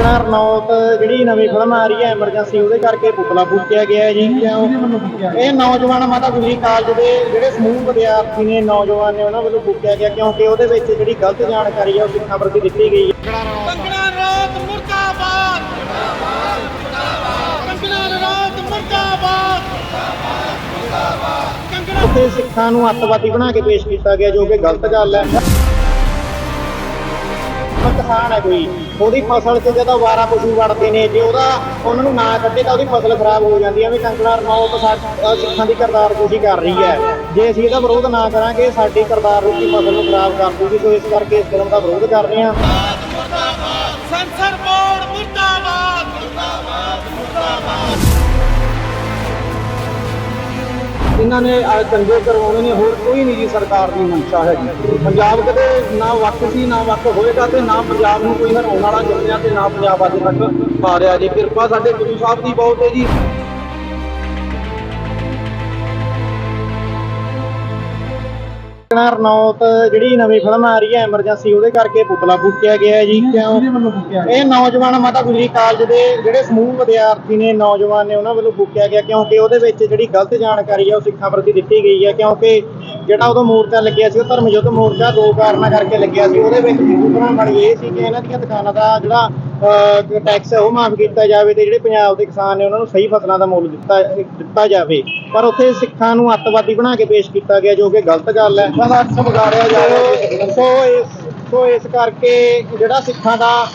ਕੰਗਣਾ ਰਣੌਤ ਜਿਹੜੀ ਨਵੀਂ ਫਿਲਮ ਆ ਰਹੀ ਹੈ ਐਮਰਜੈਂਸੀ ਉਹਦੇ ਕਰਕੇ ਪੁਤਲਾ ਫੂਕਿਆ ਗਿਆ ਹੈ ਜੀ। ਇਹ ਨੌਜਵਾਨ ਮਾਤਾ ਗੁਜਰੀ ਕਾਲਜ ਦੇ ਜਿਹੜੇ ਸਮੂਹ ਵਿਦਿਆਰਥੀ ਨੇ ਨੌਜਵਾਨ ਨੇ ਉਹਨਾਂ ਵੱਲੋਂ ਫੂਕਿਆ ਗਿਆ ਕਿਉਂਕਿ ਉਹਦੇ ਵਿੱਚ ਜਿਹੜੀ ਗਲਤ ਜਾਣਕਾਰੀ ਹੈ ਉਹ ਸਿੱਖਾਂ ਪ੍ਰਤੀ ਦਿੱਤੀ ਗਈ ਹੈ। ਕੰਗਣਾ ਰਾਤ ਮੁਰਦਾਬਾਦ। ਕੰਗਣਾ ਰਾਤ ਮੁਰਦਾਬਾਦ। ਕੰਗਣਾ ਉੱਥੇ ਸਿੱਖਾਂ ਨੂੰ ਅੱਤਵਾਦੀ ਬਣਾ ਕੇ ਪੇਸ਼ ਕੀਤਾ ਗਿਆ ਜੋ ਕਿ ਗਲਤ ਗੱਲ ਹੈ। ਉਹ ਕਿਸਾਨ ਹੈ ਕੋਈ। ਉਹਦੀ ਫਸਲ 'ਚ ਜਦੋਂ ਵਾਰਾ ਪਸ਼ੂ ਵੜਦੇ ਨੇ, ਜੇ ਉਹਦਾ ਉਹਨਾਂ ਨੂੰ ਨਾ ਕੱਢੇ ਤਾਂ ਉਹਦੀ ਫਸਲ ਖਰਾਬ ਹੋ ਜਾਂਦੀ ਹੈ। ਵੀ ਕੰਗਣਾ ਰਣੌਤ ਸਿੱਖਾਂ ਦੀ ਕਰਤਾਰਕੁਸ਼ੀ ਕਰ ਰਹੀ ਹੈ। ਜੇ ਅਸੀਂ ਇਹਦਾ ਵਿਰੋਧ ਨਾ ਕਰਾਂਗੇ, ਸਾਡੀ ਕਰਤਾਰ ਰੂਪੀ ਫਸਲ ਨੂੰ ਖਰਾਬ ਕਰ ਦੂਗੀ। ਸੋ ਇਸ ਕਰਕੇ ਇਸ ਫਿਲਮ ਦਾ ਵਿਰੋਧ ਕਰ ਰਹੇ ਹਾਂ। ਸੈਂਸਰ ਬੋਰਡ ਇਹਨਾਂ ਨੇ ਅੱਜ ਦੰਗੇ ਕਰਵਾਉਣੇ ਨੇ, ਹੋਰ ਕੋਈ ਨਹੀਂ ਜੀ ਸਰਕਾਰ ਦੀ ਮਨਸ਼ਾ ਹੈਗੀ। ਪੰਜਾਬ ਕਦੇ ਨਾ ਵਕਤ ਸੀ, ਨਾ ਵਕਤ ਹੋਏਗਾ ਤੇ ਨਾ ਪੰਜਾਬ ਨੂੰ ਕੋਈ ਹਰਾਉਣ ਵਾਲਾ ਜੰਮਿਆ ਤੇ ਨਾ ਪੰਜਾਬ ਅੱਜ ਤੱਕ ਆ ਰਿਹਾ ਜੀ। ਕਿਰਪਾ ਸਾਡੇ ਗੁਰੂ ਸਾਹਿਬ ਦੀ ਬਹੁਤ ਹੈ ਜੀ। ਕੰਗਣਾ ਰਣੌਤ ਜਿਹੜੀ ਨਵੀਂ ਫਿਲਮ ਆ ਰਹੀ ਹੈ ਐਮਰਜੈਂਸੀ ਉਹਦੇ ਕਰਕੇ ਪੁਤਲਾ ਫੂਕਿਆ ਗਿਆ ਹੈ ਜੀ। ਕਿਉਂ? ਇਹ ਨੌਜਵਾਨ ਮਾਤਾ ਗੁਜਰੀ ਕਾਲਜ ਦੇ ਜਿਹੜੇ ਸਮੂਹ ਵਿਦਿਆਰਥੀ ਨੇ ਨੌਜਵਾਨ ਨੇ ਉਹਨਾਂ ਵੱਲੋਂ ਫੂਕਿਆ ਗਿਆ ਕਿਉਂਕਿ ਉਹਦੇ ਵਿੱਚ ਜਿਹੜੀ ਗਲਤ ਜਾਣਕਾਰੀ ਹੈ ਉਹ ਸਿੱਖਾਂ ਪ੍ਰਤੀ ਦਿੱਤੀ ਗਈ ਹੈ ਕਿਉਂਕਿ ਜਿਹੜਾ ਉਦੋਂ ਮੋਰਚਾ ਲੱਗਿਆ ਸੀ ਉਹ ਧਰਮ ਯੁੱਧ ਮੋਰਚਾ ਦੋ ਕਾਰਨਾਂ ਕਰਕੇ ਲੱਗਿਆ ਸੀ। ਉਹਦੇ ਵਿੱਚ ਭਰਾਵਾਂ ਵਾਲੀ ਇਹ ਸੀ ਕਿ ਇਹਨਾਂ ਦੀਆਂ ਦੁਕਾਨਾਂ ਦਾ ਜਿਹੜਾ ਟੈਕਸ ਹੈ ਉਹ ਮਾਫ ਕੀਤਾ ਜਾਵੇ ਤੇ ਜਿਹੜੇ ਪੰਜਾਬ ਦੇ ਕਿਸਾਨ ਨੇ ਉਹਨਾਂ ਨੂੰ ਸਹੀ ਫਸਲਾਂ ਦਾ ਮੁੱਲ ਦਿੱਤਾ ਦਿੱਤਾ ਜਾਵੇ। ਪਰ ਉੱਥੇ ਸਿੱਖਾਂ ਨੂੰ ਅੱਤਵਾਦੀ ਬਣਾ ਕੇ ਪੇਸ਼ ਕੀਤਾ ਗਿਆ ਜੋ ਕਿ ਗਲਤ ਗੱਲ ਹੈ। ਸੋ ਇਸ ਸੋ ਇਸ ਕਰਕੇ ਜਿਹੜਾ ਸਿੱਖਾਂ ਦਾ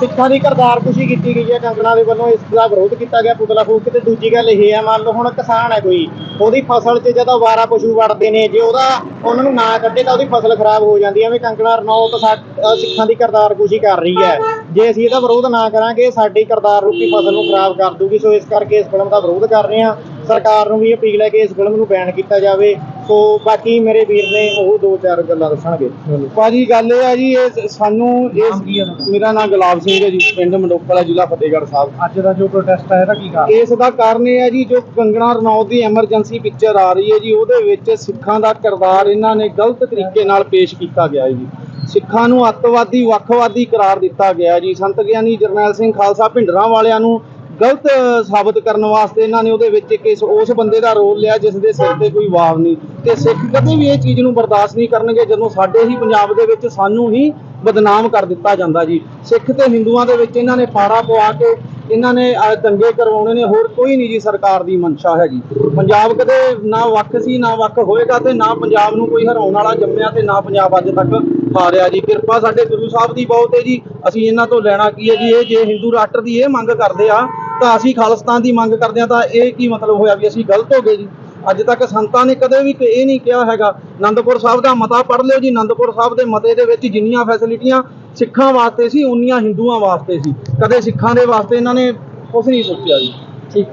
ਸਿੱਖਾਂ ਦੀ ਕਰਤਾਰਕੁਸ਼ੀ ਕੀਤੀ ਗਈ ਹੈ ਕੰਗਣਾ ਦੇ ਵੱਲੋਂ, ਇਸ ਦਾ ਵਿਰੋਧ ਕੀਤਾ ਗਿਆ ਪੁਤਲਾ ਫੂਕ ਤੇ ਦੂਜੀ ਗੱਲ ਇਹ ਹੈ, ਮੰਨ ਲਓ ਹੁਣ ਕਿਸਾਨ ਹੈ ਕੋਈ, ਉਹਦੀ ਫਸਲ 'ਚ ਜਦੋਂ ਵਾਰਾ ਪਸ਼ੂ ਵੜਦੇ ਨੇ, ਜੇ ਉਹਦਾ ਉਹਨਾਂ ਨੂੰ ਨਾ ਕੱਢੇ ਤਾਂ ਉਹਦੀ ਫਸਲ ਖਰਾਬ ਹੋ ਜਾਂਦੀ ਹੈ, ਐਵੇਂ ਕੰਗਣਾ ਰਣੌਤ ਸਾ- ਸਿੱਖਾਂ ਦੀ ਕਰਤਾਰਕੁਸ਼ੀ ਕਰ ਰਹੀ ਹੈ। ਜੇ ਅਸੀਂ ਇਹਦਾ ਵਿਰੋਧ ਨਾ ਕਰਾਂਗੇ, ਸਾਡੀ ਕਰਤਾਰ ਰੂਪੀ ਫਸਲ ਨੂੰ ਖਰਾਬ ਕਰ ਦੂਗੀ, ਸੋ ਇਸ ਕਰਕੇ ਇਸ ਫਿਲਮ ਦਾ ਵਿਰੋਧ ਕਰ ਰਹੇ ਹਾਂ। ਸਰਕਾਰ ਨੂੰ ਵੀ ਅਪੀਲ ਹੈ ਕਿ ਇਸ ਫਿਲਮ ਨੂੰ ਬੈਨ ਕੀਤਾ ਜਾਵੇ। ਸੋ ਬਾਕੀ ਮੇਰੇ ਵੀਰ ਨੇ ਉਹ ਦੋ ਚਾਰ ਗੱਲਾਂ ਦੱਸਣਗੇ। ਭਾਜੀ ਗੱਲ ਇਹ ਹੈ ਜੀ ਇਹ ਸਾਨੂੰ ਇਸ ਮੇਰਾ ਨਾਮ ਗੁਲਾਬ ਸਿੰਘ ਹੈ ਜੀ ਪਿੰਡ ਮੰਡੋਕਲਾ ਜ਼ਿਲ੍ਹਾ ਫਤਿਹਗੜ੍ਹ ਸਾਹਿਬ। ਅੱਜ ਦਾ ਜੋ ਪ੍ਰੋਟੈਸਟ ਹੈ ਇਹਦਾ ਕੀ ਕਾਰਨ? ਇਸ ਦਾ ਕਾਰਨ ਇਹ ਹੈ ਜੀ ਜੋ ਕੰਗਣਾ ਰਣੌਤ ਦੀ ਐਮਰਜੈਂਸੀ ਪਿਕਚਰ ਆ ਰਹੀ ਹੈ ਜੀ ਉਹਦੇ ਵਿੱਚ ਸਿੱਖਾਂ ਦਾ ਕਿਰਦਾਰ ਇਹਨਾਂ ਨੇ ਗਲਤ ਤਰੀਕੇ ਨਾਲ ਪੇਸ਼ ਕੀਤਾ ਗਿਆ ਹੈ ਜੀ। ਸਿੱਖਾਂ ਨੂੰ ਅੱਤਵਾਦੀ ਵੱਖਵਾਦੀ ਕਰਾਰ ਦਿੱਤਾ ਗਿਆ ਜੀ। ਸੰਤ ਗਿਆਨੀ ਜਰਨੈਲ ਸਿੰਘ ਖਾਲਸਾ ਭਿੰਡਰਾਂ ਵਾਲਿਆਂ ਨੂੰ ਗਲਤ ਸਾਬਤ ਕਰਨ ਵਾਸਤੇ ਇਹਨਾਂ ਨੇ ਉਹਦੇ ਵਿੱਚ ਇੱਕ ਇਸ ਉਸ ਬੰਦੇ ਦਾ ਰੋਲ ਲਿਆ ਜਿਸ ਦੇ ਸਿਰ ਤੇ ਕੋਈ ਵਾਵ ਨਹੀਂ। ਤੇ ਸਿੱਖ ਕਦੇ ਵੀ ਇਹ ਚੀਜ਼ ਨੂੰ ਬਰਦਾਸ਼ਤ ਨਹੀਂ ਕਰਨਗੇ ਜਦੋਂ ਸਾਡੇ ਹੀ ਪੰਜਾਬ ਦੇ ਵਿੱਚ ਸਾਨੂੰ ਹੀ ਬਦਨਾਮ ਕਰ ਦਿੱਤਾ ਜਾਂਦਾ ਜੀ। ਸਿੱਖ ਤੇ ਹਿੰਦੂਆਂ ਦੇ ਵਿੱਚ ਇਹਨਾਂ ਨੇ ਪਾੜਾ ਪਵਾ ਕੇ ਇਹਨਾਂ ਨੇ ਦੰਗੇ ਕਰਵਾਉਣੇ ਨੇ, ਹੋਰ ਕੋਈ ਨਹੀਂ ਜੀ ਸਰਕਾਰ ਦੀ ਮਨਸ਼ਾ ਹੈਗੀ। ਪੰਜਾਬ ਕਦੇ ਨਾ ਵੱਖ ਸੀ, ਨਾ ਵੱਖ ਹੋਏਗਾ ਤੇ ਨਾ ਪੰਜਾਬ ਨੂੰ ਕੋਈ ਹਰਾਉਣ ਵਾਲਾ ਜੰਮਿਆ ਤੇ ਨਾ ਪੰਜਾਬ ਅੱਜ ਤੱਕ ਹਾਰਿਆ ਜੀ। ਕਿਰਪਾ ਸਾਡੇ ਗੁਰੂ ਸਾਹਿਬ ਦੀ ਬਹੁਤ ਹੈ ਜੀ। ਅਸੀਂ ਇਹਨਾਂ ਤੋਂ ਲੈਣਾ ਕੀ ਹੈ ਜੀ? ਇਹ ਜੇ ਹਿੰਦੂ ਰਾਸ਼ਟਰ ਦੀ ਇਹ ਮੰਗ ਕਰਦੇ ਆ ਤਾਂ ਅਸੀਂ ਖਾਲਿਸਤਾਨ ਦੀ ਮੰਗ ਕਰਦੇ ਆ ਤਾਂ ਇਹ ਕੀ ਮਤਲਬ ਹੋਇਆ ਵੀ ਅਸੀਂ ਗਲਤ ਹੋ ਗਏ ਜੀ? ਅੱਜ ਤੱਕ ਸੰਤਾਂ ਨੇ ਕਦੇ ਵੀ ਇਹ ਨਹੀਂ ਕਿਹਾ ਹੈਗਾ ਆਨੰਦਪੁਰ ਸਾਹਿਬ ਦਾ ਮਤਾ ਪੜ੍ਹ ਲਿਓ ਜੀ ਆਨੰਦਪੁਰ ਸਾਹਿਬ ਦੇ ਮਤੇ ਦੇ ਵਿੱਚ ਜਿੰਨੀਆਂ ਫੈਸਿਲਿਟੀਆਂ ਸਿੱਖਾਂ ਵਾਸਤੇ ਸੀ, ਉਨੀਆਂ ਹਿੰਦੂਆਂ ਵਾਸਤੇ ਸੀ। ਕਦੇ ਸਿੱਖਾਂ ਦੇ ਵਾਸਤੇ ਇਹਨਾਂ ਨੇ ਕੁਝ ਨਹੀਂ ਸੋਚਿਆ ਜੀ। ਠੀਕ।